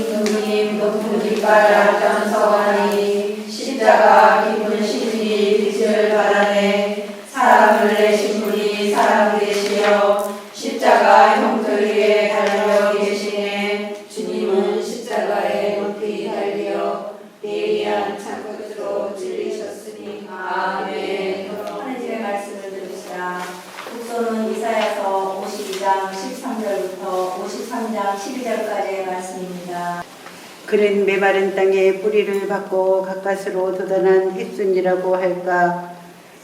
임금님 높은 깃발 앞장 서가니 십자가 깊은 신이 빛을 발하네 사람을 내신 분이 사람 되시며 십자가 형들 위에 달려 계시네 주님은 십자가에 높이 달려 예리한 창것으로 찔리셨으니 아멘 하나님의 말씀을 들으시라. 국소는 이사야서 52장 13절부터 53장 12절까지의 말씀입니다. 그는 메마른 땅에 뿌리를 받고 가까스로 돋아난 햇순이라고 할까.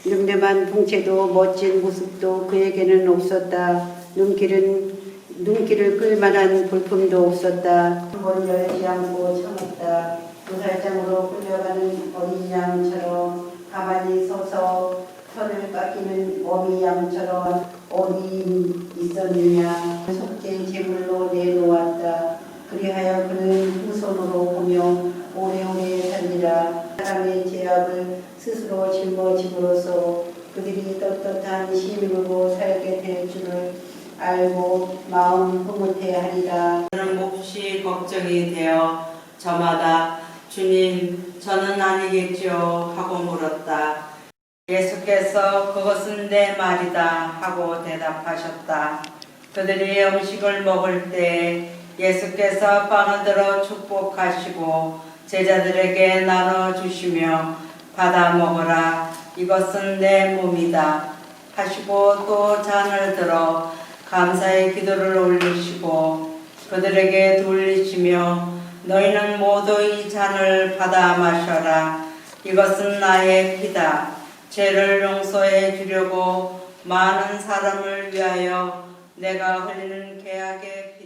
늠름한 풍채도 멋진 모습도 그에게는 없었다. 눈길은 눈길을 끌만한 볼품도 없었다. 한번 열지 않고 참았다 도살장으로 끌려가는 어린 양처럼 가만히 서서 털을 깎이는 어미 양처럼 어디 있었느냐 속된 제물로 내놓았다 그리하여 그는 후손으로 보며 오래오래 살리라 사람의 죄악을 스스로 짊어짐으로써 그들이 떳떳한 시민으로 살게 될 줄을 알고 마음 흐뭇해 하리라 저는 몹시 걱정이 되어 저마다 주님 저는 아니겠죠 하고 물었다. 예수께서 그것은 내 말이다 하고 대답하셨다. 그들이 음식을 먹을 때 예수께서 빵을 들어 축복하시고 제자들에게 나눠 주시며 받아 먹어라 이것은 내 몸이다 하시고 또 잔을 들어 감사의 기도를 올리시고 그들에게 돌리시며 너희는 모두 이 잔을 받아 마셔라. 이것은 나의 피다. 죄를 용서해 주려고 많은 사람을 위하여 내가 흘리는 계약의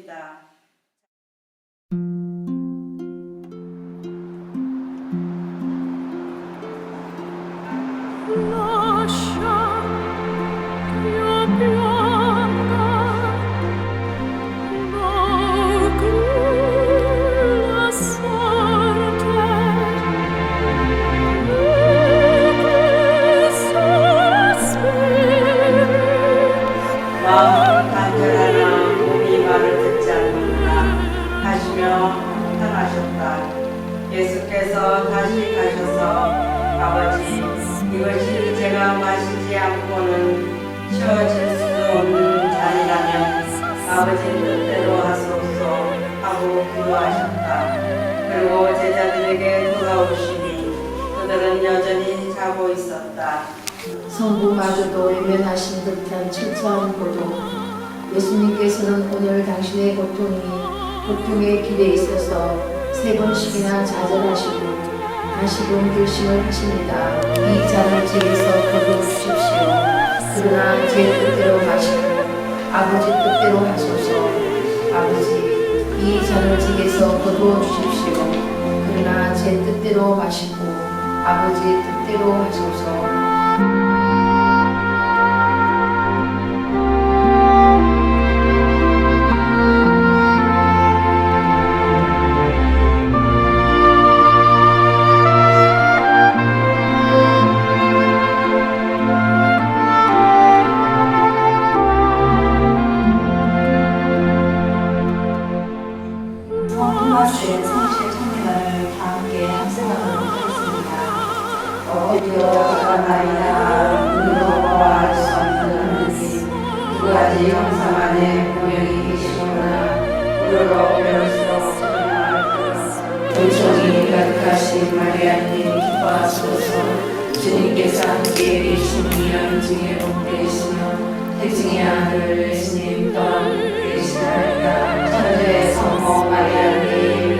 가셔서 아버지 이것이 제가 마시지 않고는 쉬어질 수 없는 잔이라면 아버지 뜻대로 하소서 하고 기도하셨다. 그리고 제자들에게 돌아오시니 그들은 여전히 자고 있었다. 성부마저도 외면하신 듯한 철저한 고독. 예수님께서는 오늘 당신의 고통이 고통의 길에 있어서 세 번씩이나 좌절하시고 다시금 결심을 하십니다. 이 잔을 제에서 거두어 주십시오. 그러나 제 뜻대로 마시고 아버지 뜻대로 하소서. 아버지 이 잔을 제에서 거두어 주십시오. 그러나 제 뜻대로 마시고 아버지 뜻대로 하소서. 토마스의 성실 청년을 다 함께 합성하도록 하겠습니다. 어디어가나이다 누구와 알수 없는 하나님 두가지 형상 안에 분명히 계시구나 우러러 배울수록 전하였다 은총이 가득하신 마리아님 기뻐하소서 주님께서 함께 계시니 양중에 복되시며 대중의 아들 예수님 또한 그리스도의 천주의 성모 마리아님.